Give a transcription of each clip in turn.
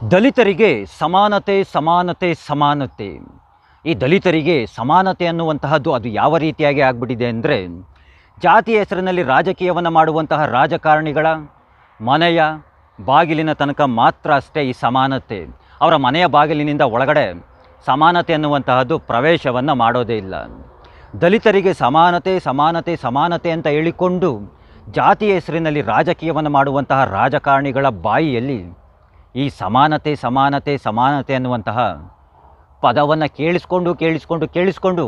ದಲಿತರಿಗೆ ಸಮಾನತೆ ಸಮಾನತೆ ಸಮಾನತೆ. ಈ ದಲಿತರಿಗೆ ಸಮಾನತೆ ಅನ್ನುವಂತಹದ್ದು ಅದು ಯಾವ ರೀತಿಯಾಗಿ ಆಗ್ಬಿಟ್ಟಿದೆ ಅಂದರೆ, ಜಾತಿಯ ಹೆಸರಿನಲ್ಲಿ ರಾಜಕೀಯವನ್ನು ಮಾಡುವಂತಹ ರಾಜಕಾರಣಿಗಳ ಮನೆಯ ಬಾಗಿಲಿನ ತನಕ ಮಾತ್ರ ಅಷ್ಟೇ ಈ ಸಮಾನತೆ. ಅವರ ಮನೆಯ ಬಾಗಿಲಿನಿಂದ ಒಳಗಡೆ ಸಮಾನತೆ ಅನ್ನುವಂತಹದ್ದು ಪ್ರವೇಶವನ್ನು ಮಾಡೋದೇ ಇಲ್ಲ. ದಲಿತರಿಗೆ ಸಮಾನತೆ ಸಮಾನತೆ ಸಮಾನತೆ ಅಂತ ಹೇಳಿಕೊಂಡು ಜಾತಿಯ ಹೆಸರಿನಲ್ಲಿ ರಾಜಕೀಯವನ್ನು ಮಾಡುವಂತಹ ರಾಜಕಾರಣಿಗಳ ಬಾಯಿಯಲ್ಲಿ ಈ ಸಮಾನತೆ ಸಮಾನತೆ ಸಮಾನತೆ ಅನ್ನುವಂತಹ ಪದವನ್ನು ಕೇಳಿಸ್ಕೊಂಡು ಕೇಳಿಸ್ಕೊಂಡು ಕೇಳಿಸ್ಕೊಂಡು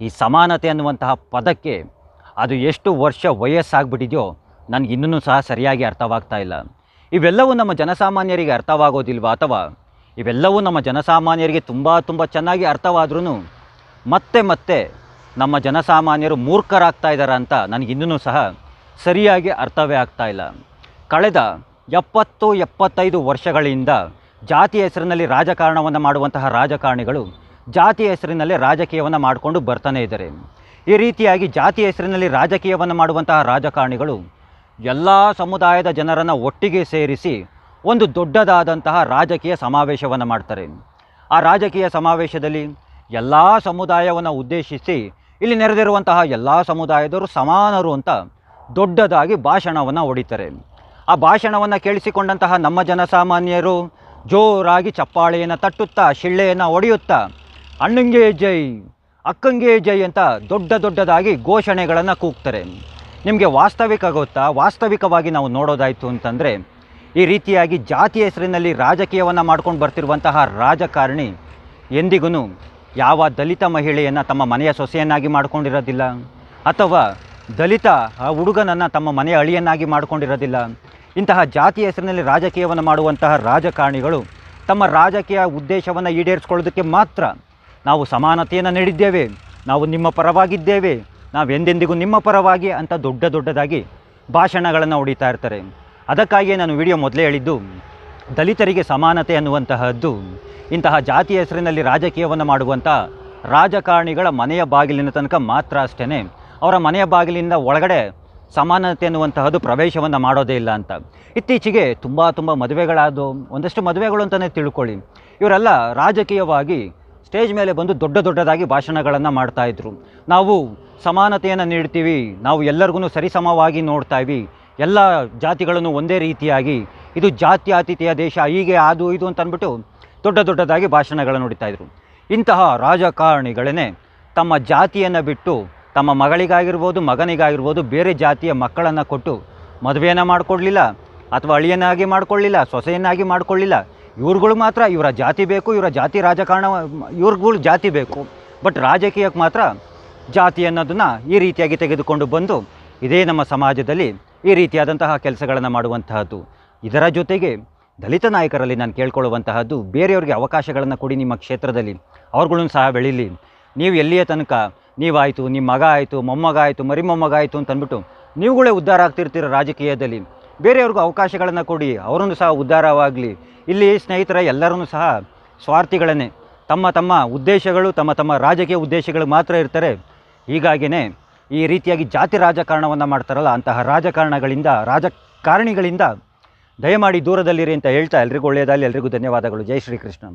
ಈ ಸಮಾನತೆ ಅನ್ನುವಂತಹ ಪದಕ್ಕೆ ಅದು ಎಷ್ಟು ವರ್ಷ ವಯಸ್ಸಾಗ್ಬಿಟ್ಟಿದೆಯೋ ನನಗೆ ಇನ್ನೂ ಸಹ ಸರಿಯಾಗಿ ಅರ್ಥವಾಗ್ತಾ ಇಲ್ಲ. ಇವೆಲ್ಲವೂ ನಮ್ಮ ಜನಸಾಮಾನ್ಯರಿಗೆ ಅರ್ಥವಾಗೋದಿಲ್ವಾ ಅಥವಾ ಇವೆಲ್ಲವೂ ನಮ್ಮ ಜನಸಾಮಾನ್ಯರಿಗೆ ತುಂಬ ತುಂಬ ಚೆನ್ನಾಗಿ ಅರ್ಥವಾದ್ರೂ ಮತ್ತೆ ಮತ್ತೆ ನಮ್ಮ ಜನಸಾಮಾನ್ಯರು ಮೂರ್ಖರಾಗ್ತಾ ಇದ್ದಾರೆ ಅಂತ ನನಗಿನ್ನೂ ಸಹ ಸರಿಯಾಗಿ ಅರ್ಥವೇ ಆಗ್ತಾ ಇಲ್ಲ. ಕಳೆದ ಎಪ್ಪತ್ತು ಎಪ್ಪತ್ತೈದು ವರ್ಷಗಳಿಂದ ಜಾತಿಯ ಹೆಸರಿನಲ್ಲಿ ರಾಜಕಾರಣವನ್ನು ಮಾಡುವಂತಹ ರಾಜಕಾರಣಿಗಳು ಜಾತಿಯ ಹೆಸರಿನಲ್ಲಿ ರಾಜಕೀಯವನ್ನು ಮಾಡಿಕೊಂಡು ಬರ್ತಾನೆ ಇದ್ದಾರೆ. ಈ ರೀತಿಯಾಗಿ ಜಾತಿಯ ಹೆಸರಿನಲ್ಲಿ ರಾಜಕೀಯವನ್ನು ಮಾಡುವಂತಹ ರಾಜಕಾರಣಿಗಳು ಎಲ್ಲ ಸಮುದಾಯದ ಜನರನ್ನು ಒಟ್ಟಿಗೆ ಸೇರಿಸಿ ಒಂದು ದೊಡ್ಡದಾದಂತಹ ರಾಜಕೀಯ ಸಮಾವೇಶವನ್ನು ಮಾಡ್ತಾರೆ. ಆ ರಾಜಕೀಯ ಸಮಾವೇಶದಲ್ಲಿ ಎಲ್ಲ ಸಮುದಾಯವನ್ನು ಉದ್ದೇಶಿಸಿ ಇಲ್ಲಿ ನೆರೆದಿರುವಂತಹ ಎಲ್ಲ ಸಮುದಾಯದವರು ಸಮಾನರು ಅಂತ ದೊಡ್ಡದಾಗಿ ಭಾಷಣವನ್ನು ಹೊಡಿತಾರೆ. ಆ ಭಾಷಣವನ್ನು ಕೇಳಿಸಿಕೊಂಡಂತಹ ನಮ್ಮ ಜನಸಾಮಾನ್ಯರು ಜೋರಾಗಿ ಚಪ್ಪಾಳೆಯನ್ನು ತಟ್ಟುತ್ತಾ, ಶಿಳ್ಳೆಯನ್ನು ಒಡೆಯುತ್ತಾ, ಅಣ್ಣಂಗೆ ಜೈ, ಅಕ್ಕಂಗೆ ಜೈ ಅಂತ ದೊಡ್ಡ ದೊಡ್ಡದಾಗಿ ಘೋಷಣೆಗಳನ್ನು ಕೂಗ್ತಾರೆ. ನಿಮಗೆ ವಾಸ್ತವಿಕ ಗೊತ್ತಾ? ವಾಸ್ತವಿಕವಾಗಿ ನಾವು ನೋಡೋದಾಯಿತು ಅಂತಂದರೆ, ಈ ರೀತಿಯಾಗಿ ಜಾತಿ ಹೆಸರಿನಲ್ಲಿ ರಾಜಕೀಯವನ್ನು ಮಾಡ್ಕೊಂಡು ಬರ್ತಿರುವಂತಹ ರಾಜಕಾರಣಿ ಎಂದಿಗೂ ಯಾವ ದಲಿತ ಮಹಿಳೆಯನ್ನು ತಮ್ಮ ಮನೆಯ ಸೊಸೆಯನ್ನಾಗಿ ಮಾಡ್ಕೊಂಡಿರೋದಿಲ್ಲ, ಅಥವಾ ದಲಿತ ಆ ಹುಡುಗನನ್ನು ತಮ್ಮ ಮನೆಯ ಅಳಿಯನ್ನಾಗಿ ಮಾಡ್ಕೊಂಡಿರೋದಿಲ್ಲ ಇಂತಹ ಜಾತಿ ಹೆಸರಿನಲ್ಲಿ ರಾಜಕೀಯವನ್ನು ಮಾಡುವಂತಹ ರಾಜಕಾರಣಿಗಳು ತಮ್ಮ ರಾಜಕೀಯ ಉದ್ದೇಶವನ್ನು ಈಡೇರಿಸ್ಕೊಳ್ಳೋದಕ್ಕೆ ಮಾತ್ರ ನಾವು ಸಮಾನತೆಯನ್ನು ನೀಡಿದ್ದೇವೆ. ನಾವು ನಿಮ್ಮ ಪರವಾಗಿದ್ದೇವೆ. ನಾವು ಎಂದೆಂದಿಗೂ ನಿಮ್ಮ ಪರವಾಗಿ ಅಂತ ದೊಡ್ಡ ದೊಡ್ಡದಾಗಿ ಭಾಷಣಗಳನ್ನು ಹೊಡಿತಾ ಇರ್ತಾರೆ. ಅದಕ್ಕಾಗಿಯೇ ನಾನು ವಿಡಿಯೋ ಮೊದಲೇ ಹೇಳಿದ್ದು, ದಲಿತರಿಗೆ ಸಮಾನತೆ ಅನ್ನುವಂತಹದ್ದು, ಇಂತಹ ಜಾತಿಯ ಹೆಸರಿನಲ್ಲಿ ರಾಜಕೀಯವನ್ನು ಮಾಡುವಂಥ ರಾಜಕಾರಣಿಗಳ ಮನೆಯ ಬಾಗಿಲಿನ ತನಕ ಮಾತ್ರ ಅಷ್ಟೇ ಅವರ ಮನೆಯ ಬಾಗಿಲಿಂದ ಒಳಗಡೆ ಸಮಾನತೆ ಅನ್ನುವಂತಹದ್ದು ಪ್ರವೇಶವನ್ನು ಮಾಡೋದೇ ಇಲ್ಲ ಅಂತ. ಇತ್ತೀಚೆಗೆ ತುಂಬ ತುಂಬ ಮದುವೆಗಳಾದವು ಒಂದಷ್ಟು ಮದುವೆಗಳು ಅಂತಲೇ ತಿಳ್ಕೊಳ್ಳಿ. ಇವರೆಲ್ಲ ರಾಜಕೀಯವಾಗಿ ಸ್ಟೇಜ್ ಮೇಲೆ ಬಂದು ದೊಡ್ಡ ದೊಡ್ಡದಾಗಿ ಭಾಷಣಗಳನ್ನು ಮಾಡ್ತಾಯಿದ್ರು ನಾವು ಸಮಾನತೆಯನ್ನು ನೀಡ್ತೀವಿ, ನಾವು ಎಲ್ಲರಿಗೂ ಸರಿಸಮವಾಗಿ ನೋಡ್ತಾ ಇವಿ, ಎಲ್ಲ ಜಾತಿಗಳನ್ನು ಒಂದೇ ರೀತಿಯಾಗಿ, ಇದು ಜಾತಿ ಆತಿಥ್ಯ ದೇಶ, ಹೀಗೆ ಅದು ಇದು ಅಂತ ಅಂದ್ಬಿಟ್ಟು ದೊಡ್ಡ ದೊಡ್ಡದಾಗಿ ಭಾಷಣಗಳನ್ನು ನುಡಿತಾ ಇದ್ರು. ಇಂತಹ ರಾಜಕಾರಣಿಗಳೇ ತಮ್ಮ ಜಾತಿಯನ್ನು ಬಿಟ್ಟು ತಮ್ಮ ಮಗಳಿಗಾಗಿರ್ಬೋದು, ಮಗನಿಗಾಗಿರ್ಬೋದು ಬೇರೆ ಜಾತಿಯ ಮಕ್ಕಳನ್ನು ಕೊಟ್ಟು ಮದುವೆಯನ್ನು ಮಾಡಿಕೊಡ್ಲಿಲ್ಲ ಅಥವಾ ಅಳಿಯನ್ನಾಗಿ ಮಾಡಿಕೊಳ್ಳಿಲ್ಲ ಸೊಸೆಯನ್ನಾಗಿ ಮಾಡಿಕೊಳ್ಳಿಲ್ಲ ಇವ್ರುಗಳು ಮಾತ್ರ ಇವರ ಜಾತಿ ಬೇಕು, ಇವರ ಜಾತಿ ರಾಜಕಾರಣ, ಇವ್ರುಗಳು ಜಾತಿ ಬೇಕು. ಬಟ್ ರಾಜಕೀಯಕ್ಕೆ ಮಾತ್ರ ಜಾತಿ ಅನ್ನೋದನ್ನು ಈ ರೀತಿಯಾಗಿ ತೆಗೆದುಕೊಂಡು ಬಂದು ಇದೇ ನಮ್ಮ ಸಮಾಜದಲ್ಲಿ ಈ ರೀತಿಯಾದಂತಹ ಕೆಲಸಗಳನ್ನು ಮಾಡುವಂತಹದ್ದು. ಇದರ ಜೊತೆಗೆ ದಲಿತ ನಾಯಕರಲ್ಲಿ ನಾನು ಕೇಳ್ಕೊಳ್ಳುವಂತಹದ್ದು, ಬೇರೆಯವ್ರಿಗೆ ಅವಕಾಶಗಳನ್ನು ಕೊಡಿ ನಿಮ್ಮ ಕ್ಷೇತ್ರದಲ್ಲಿ. ಅವ್ರುಗಳನ್ನು ಸಹ ಬೆಳೀಲಿ. ನೀವು ಎಲ್ಲಿಯ ತನಕ ನೀವಾಯಿತು ನಿಮ್ಮ ಮಗ ಆಯಿತು, ಮೊಮ್ಮಗ ಆಯಿತು, ಮರಿ ಮೊಮ್ಮಗ ಆಯಿತು ಅಂತ ಅಂದ್ಬಿಟ್ಟು ನೀವುಗಳೇ ಉದ್ಧಾರ ಆಗ್ತಿರ್ತೀರ ರಾಜಕೀಯದಲ್ಲಿ. ಬೇರೆಯವ್ರಿಗೂ ಅವಕಾಶಗಳನ್ನು ಕೊಡಿ, ಅವರನ್ನು ಸಹ ಉದ್ಧಾರವಾಗಲಿ. ಇಲ್ಲಿ ಸ್ನೇಹಿತರ ಎಲ್ಲರೂ ಸಹ ಸ್ವಾರ್ಥಿಗಳನ್ನೇ, ತಮ್ಮ ತಮ್ಮ ಉದ್ದೇಶಗಳು, ತಮ್ಮ ತಮ್ಮ ರಾಜಕೀಯ ಉದ್ದೇಶಗಳು ಮಾತ್ರ ಇರ್ತಾರೆ. ಹೀಗಾಗಿಯೇ ಈ ರೀತಿಯಾಗಿ ಜಾತಿ ರಾಜಕಾರಣವನ್ನು ಮಾಡ್ತಾರಲ್ಲ, ಅಂತಹ ರಾಜಕಾರಣಗಳಿಂದ, ರಾಜಕಾರಣಿಗಳಿಂದ ದಯಮಾಡಿ ದೂರದಲ್ಲಿರಿ ಅಂತ ಹೇಳ್ತಾ ಎಲ್ರಿಗೂ ಒಳ್ಳೆಯದಾಗಲಿ. ಎಲ್ರಿಗೂ ಧನ್ಯವಾದಗಳು. ಜೈ ಶ್ರೀಕೃಷ್ಣ.